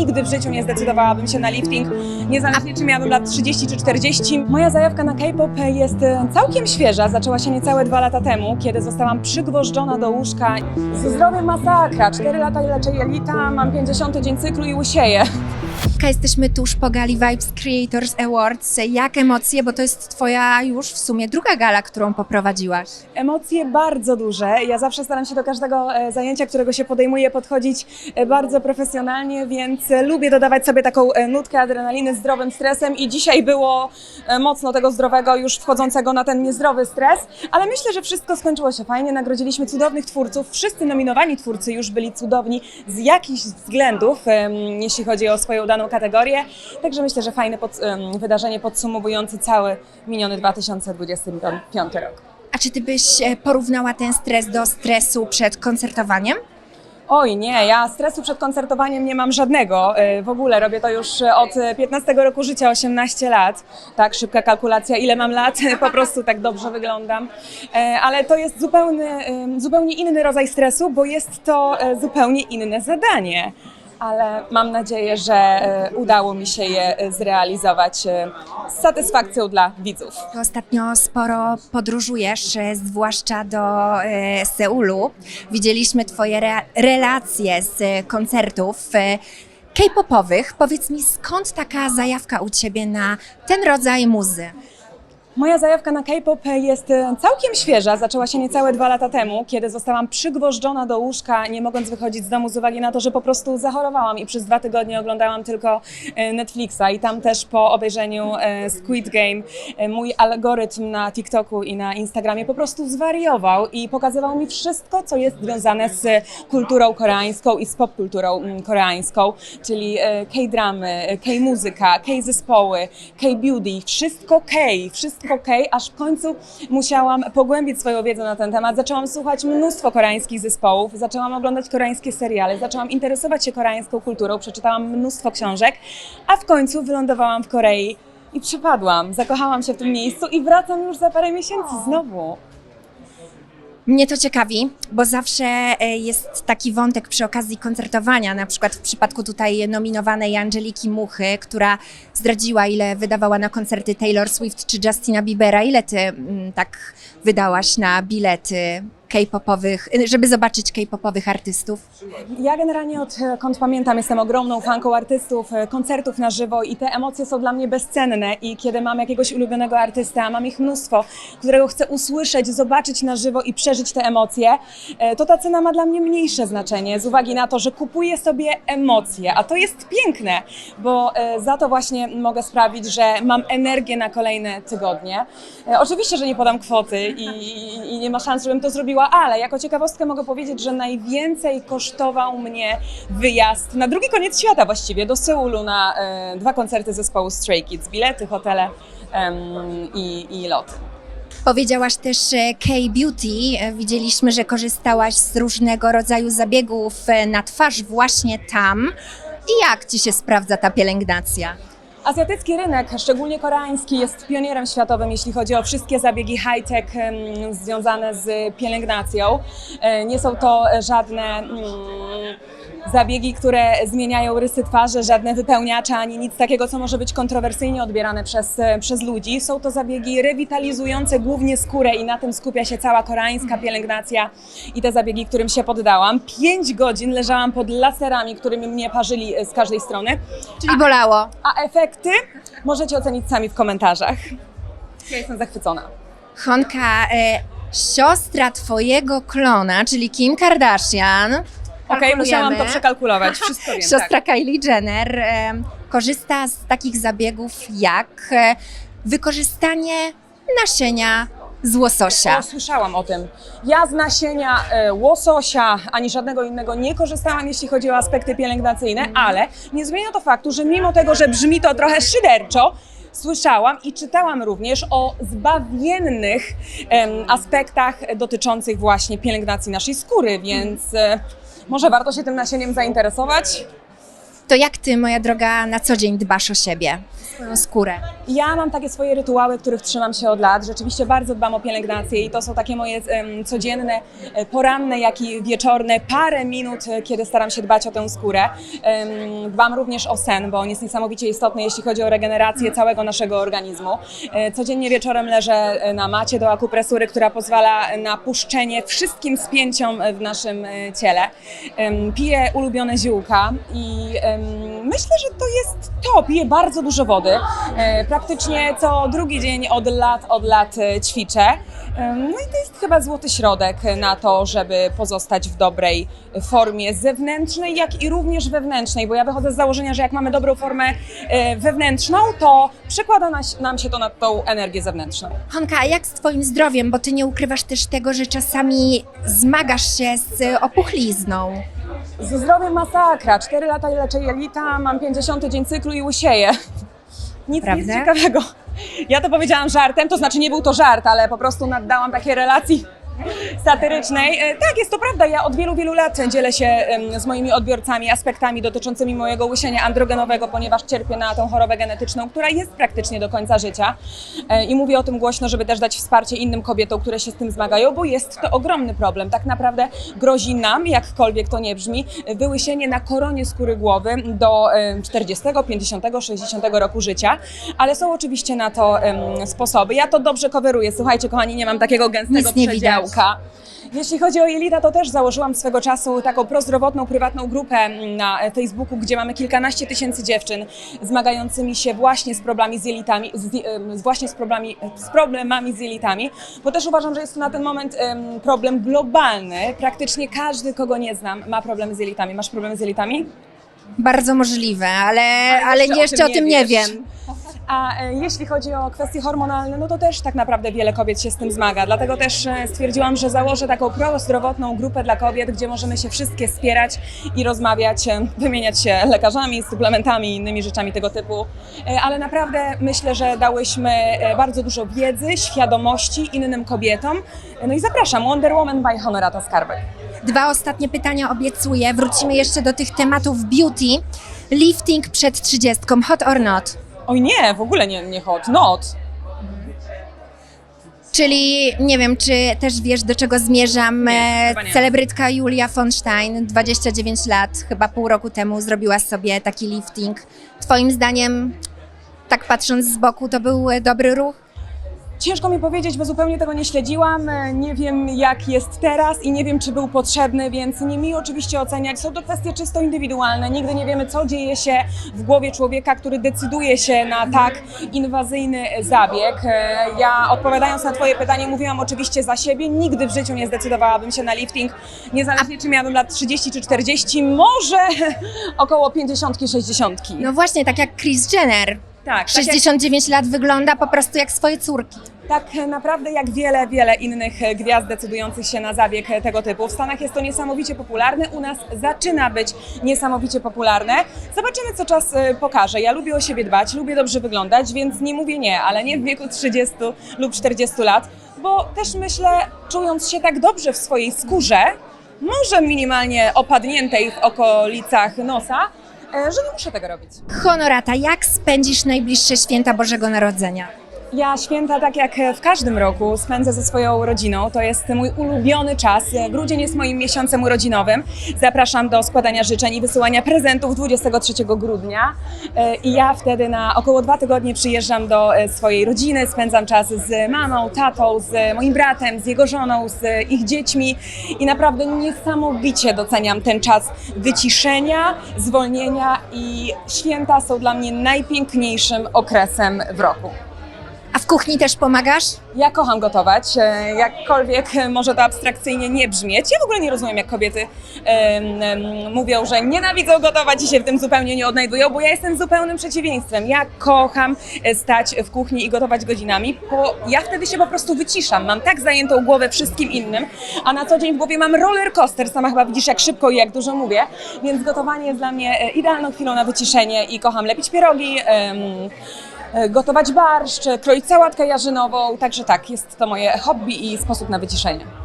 nigdy w życiu nie zdecydowałabym się na lifting, niezależnie czy miałabym lat 30 czy 40. Moja zajawka na K-pop jest e, całkiem świeża, zaczęła się niecałe dwa lata temu, kiedy zostałam przygwożdżona do łóżka. Ze zdrowiem masakra, 4 lata leczę jelita, mam 50 dzień cyklu i łysieję. Ka, Jesteśmy tuż po gali Vibes Creators Awards. Jak emocje, bo to jest twoja już w sumie druga gala, którą poprowadziłaś. Emocje bardzo duże. Ja zawsze staram się do każdego e, zajęcia, którego się podejmuję, podchodzić e, bardzo profesjonalnie, więc e, lubię dodawać sobie taką nutkę adrenaliny zdrowym stresem i dzisiaj było mocno tego zdrowego, już wchodzącego na ten niezdrowy stres, ale myślę, że wszystko skończyło się fajnie. Nagrodziliśmy cudownych twórców. Wszyscy nominowani twórcy już byli cudowni z jakichś względów, jeśli chodzi o swoją daną kategorię. Także myślę, że fajne pod, em, wydarzenie podsumowujące cały miniony 2025 rok. A czy ty byś e, porównała ten stres do stresu przed koncertowaniem? Oj nie, ja stresu przed koncertowaniem nie mam żadnego. Y, W ogóle robię to już y, od y, 15 roku życia, 18 lat. Tak, szybka kalkulacja, ile mam lat, po prostu tak dobrze wyglądam. E, Ale to jest zupełny, zupełnie inny rodzaj stresu, bo jest to e, zupełnie inne zadanie. Ale mam nadzieję, że e, udało mi się je e, zrealizować e, z satysfakcją dla widzów. Ostatnio sporo podróżujesz, zwłaszcza do Seulu. Widzieliśmy twoje re- relacje z koncertów K-popowych. Powiedz mi, skąd taka zajawka u ciebie na ten rodzaj muzy? Moja zajawka na K-pop jest e, całkiem świeża. Zaczęła się niecałe dwa lata temu, kiedy zostałam przygwożdżona do łóżka, nie mogąc wychodzić z domu z uwagi na to, że po prostu zachorowałam i przez dwa tygodnie oglądałam tylko e, Netflixa. I tam też po obejrzeniu e, Squid Game mój algorytm na TikToku i na Instagramie po prostu zwariował i pokazywał mi wszystko, co jest związane z kulturą koreańską i z popkulturą mm, koreańską, czyli K-dramy, K-muzyka, K-zespoły, K-beauty, wszystko K, wszystko K, aż w końcu musiałam pogłębić swoją wiedzę na ten temat. Zaczęłam słuchać mnóstwo koreańskich zespołów, zaczęłam oglądać koreańskie seriale, zaczęłam interesować się koreańską kulturą, przeczytałam mnóstwo książek, a w końcu wylądowałam w Korei i przypadłam, zakochałam się w tym miejscu i wracam już za parę miesięcy znowu. Mnie to ciekawi, bo zawsze e, jest taki wątek przy okazji koncertowania, na przykład w przypadku tutaj nominowanej Angeliki Muchy, która zdradziła, ile wydawała na koncerty Taylor Swift czy Justina Biebera. Ile ty mm, tak wydałaś na bilety K-popowych, żeby zobaczyć K-popowych artystów? Ja generalnie odkąd pamiętam jestem ogromną fanką artystów, e, koncertów na żywo i te emocje są dla mnie bezcenne i kiedy mam jakiegoś ulubionego artysta, a mam ich mnóstwo, którego chcę usłyszeć, zobaczyć na żywo i przeżyć te emocje, e, to ta cena ma dla mnie mniejsze znaczenie z uwagi na to, że kupuję sobie emocje, a to jest piękne, bo za to właśnie mogę sprawić, że mam energię na kolejne tygodnie. Oczywiście, że nie podam kwoty i, i nie ma szans, żebym to zrobiła, ale jako ciekawostkę mogę powiedzieć, że najwięcej kosztował mnie wyjazd na drugi koniec świata właściwie, do Seulu na e, dwa koncerty zespołu Stray Kids, bilety, hotele i, i lot. Powiedziałaś też e, K-Beauty. E, Widzieliśmy, że korzystałaś z różnego rodzaju zabiegów e, na twarz właśnie tam. I jak ci się sprawdza ta pielęgnacja? Azjatycki rynek, szczególnie koreański, jest pionierem światowym, jeśli chodzi o wszystkie zabiegi high-tech związane z pielęgnacją. E, Nie są to żadne mm, zabiegi, które zmieniają rysy twarzy, żadne wypełniacze, ani nic takiego, co może być kontrowersyjnie odbierane przez, e, przez ludzi. Są to zabiegi rewitalizujące głównie skórę i na tym skupia się cała koreańska pielęgnacja i te zabiegi, którym się poddałam. Pięć godzin leżałam pod laserami, którymi mnie parzyli e, z każdej strony. Czyli bolało. A efekty możecie ocenić sami w komentarzach. Ja jestem zachwycona. Honka, e, siostra twojego klona, czyli Kim Kardashian. Okej, musiałam to przekalkulować. Wszystko wiem. Siostra Tak. Kylie Jenner e, korzysta z takich zabiegów jak e, wykorzystanie nasienia z łososia. O, słyszałam o tym. Ja z nasienia e, łososia ani żadnego innego nie korzystałam, jeśli chodzi o aspekty pielęgnacyjne, ale nie zmienia to faktu, że mimo tego, że brzmi to trochę szyderczo, słyszałam i czytałam również o zbawiennych em, aspektach dotyczących właśnie pielęgnacji naszej skóry, więc e, może warto się tym nasieniem zainteresować. To jak ty, moja droga, na co dzień dbasz o siebie? swoją skórę? Ja mam takie swoje rytuały, których trzymam się od lat. Rzeczywiście bardzo dbam o pielęgnację i to są takie moje em, codzienne, e, poranne, jak i wieczorne parę minut, e, kiedy staram się dbać o tę skórę. Em, Dbam również o sen, bo on jest niesamowicie istotny, jeśli chodzi o regenerację całego naszego organizmu. E, Codziennie wieczorem leżę na macie do akupresury, która pozwala na puszczenie wszystkim spięciom w naszym ciele. Em, Piję ulubione ziółka i myślę, że to jest to. Piję bardzo dużo wody. E, Praktycznie co drugi dzień od lat, od lat e, ćwiczę. No i to jest chyba złoty środek na to, żeby pozostać w dobrej formie zewnętrznej, jak i również wewnętrznej, bo ja wychodzę z założenia, że jak mamy dobrą formę e, wewnętrzną, to przekłada nam się to na tą energię zewnętrzną. Honka, a jak z Twoim zdrowiem? Bo Ty nie ukrywasz też tego, że czasami zmagasz się z opuchlizną. Ze zdrowiem masakra. Cztery lata leczę jelita, mam 50 dzień cyklu i łysieję. Nic, nic Prawda? ciekawego. Ja to powiedziałam żartem, to znaczy nie był to żart, ale po prostu naddałam takiej relacji satyrycznej. E, Tak, jest to prawda. Ja od wielu, wielu lat dzielę się z moimi odbiorcami aspektami dotyczącymi mojego łysienia androgenowego, ponieważ cierpię na tą chorobę genetyczną, która jest praktycznie do końca życia. E, I mówię o tym głośno, żeby też dać wsparcie innym kobietom, które się z tym zmagają, bo jest to ogromny problem. Tak naprawdę grozi nam, jakkolwiek to nie brzmi, wyłysienie na koronie skóry głowy do em, 40, 50, 60 roku życia, ale są oczywiście na to sposoby. Ja to dobrze coveruję. Słuchajcie, kochani, nie mam takiego gęstego Nic nie przedziałka. widać. Jeśli chodzi o jelita, to też założyłam swego czasu taką prozdrowotną, prywatną grupę mm, na Facebooku, gdzie mamy kilkanaście tysięcy dziewczyn zmagającymi się właśnie z problemami z jelitami, z, właśnie z problemami, z problemami z jelitami, bo też uważam, że jest to na ten moment em, problem globalny. Praktycznie każdy, kogo nie znam, ma problemy z jelitami. Masz problemy z jelitami? Bardzo możliwe, ale, ale jeszcze, o tym nie wiesz. wiem. A e, jeśli chodzi o kwestie hormonalne, no to też tak naprawdę wiele kobiet się z tym zmaga. Dlatego też e, stwierdziłam, że założę taką prozdrowotną grupę dla kobiet, gdzie możemy się wszystkie wspierać i rozmawiać, e, wymieniać się lekarzami, suplementami i innymi rzeczami tego typu. Ale naprawdę myślę, że dałyśmy bardzo dużo wiedzy, świadomości innym kobietom. No i zapraszam, Wonder Woman by Honorata Skarbek. Dwa ostatnie pytania obiecuję. Wrócimy jeszcze do tych tematów beauty. Lifting przed trzydziestką, hot or not? Oj nie, w ogóle nie, nie hot, not. Czyli nie wiem, czy też wiesz, do czego zmierzam. Nie, E, chyba nie. Celebrytka Julia von Stein, 29 lat, chyba pół roku temu zrobiła sobie taki lifting. Twoim zdaniem, tak patrząc z boku, to był dobry ruch? Ciężko mi powiedzieć, bo zupełnie tego nie śledziłam. E, Nie wiem, jak jest teraz i nie wiem, czy był potrzebny, więc nie mi oczywiście oceniać. Są to kwestie czysto indywidualne. Nigdy nie wiemy, co dzieje się w głowie człowieka, który decyduje się na tak inwazyjny zabieg. E, Ja odpowiadając na Twoje pytanie, mówiłam oczywiście za siebie. Nigdy w życiu nie zdecydowałabym się na lifting, niezależnie czy miałabym lat 30 czy 40, może około 50, 60. No właśnie, tak jak Kris Jenner. Tak, tak jak- 69 lat wygląda po prostu jak swoje córki. Tak naprawdę jak wiele, wiele innych gwiazd decydujących się na zabieg tego typu. W Stanach jest to niesamowicie popularne, u nas zaczyna być niesamowicie popularne. Zobaczymy, co czas e, pokaże. Ja lubię o siebie dbać, lubię dobrze wyglądać, więc nie mówię nie, ale nie w wieku 30 lub 40 lat, bo też myślę, czując się tak dobrze w swojej skórze, może minimalnie opadniętej w okolicach nosa, że nie muszę tego robić. Honorata, jak spędzisz najbliższe święta Bożego Narodzenia? Ja święta, tak jak w każdym roku, spędzę ze swoją rodziną. To jest mój ulubiony czas. Grudzień jest moim miesiącem urodzinowym. Zapraszam do składania życzeń i wysyłania prezentów 23 grudnia. E, I ja wtedy na około dwa tygodnie przyjeżdżam do e, swojej rodziny, spędzam czas z mamą, tatą, z moim bratem, z jego żoną, z ich dziećmi i naprawdę niesamowicie doceniam ten czas wyciszenia, zwolnienia i święta są dla mnie najpiękniejszym okresem w roku. A w kuchni też pomagasz? Ja kocham gotować, e, jakkolwiek e, może to abstrakcyjnie nie brzmieć. Ja w ogóle nie rozumiem, jak kobiety mówią, że nienawidzą gotować i się w tym zupełnie nie odnajdują, bo ja jestem zupełnym przeciwieństwem. Ja kocham e, stać w kuchni i gotować godzinami, bo ja wtedy się po prostu wyciszam. Mam tak zajętą głowę wszystkim innym, a na co dzień w głowie mam roller coaster. Sama chyba widzisz, jak szybko i jak dużo mówię, więc gotowanie jest dla mnie idealną chwilą na wyciszenie i kocham lepić pierogi. Gotować barszcz, kroić sałatkę jarzynową, także tak, jest to moje hobby i sposób na wyciszenie.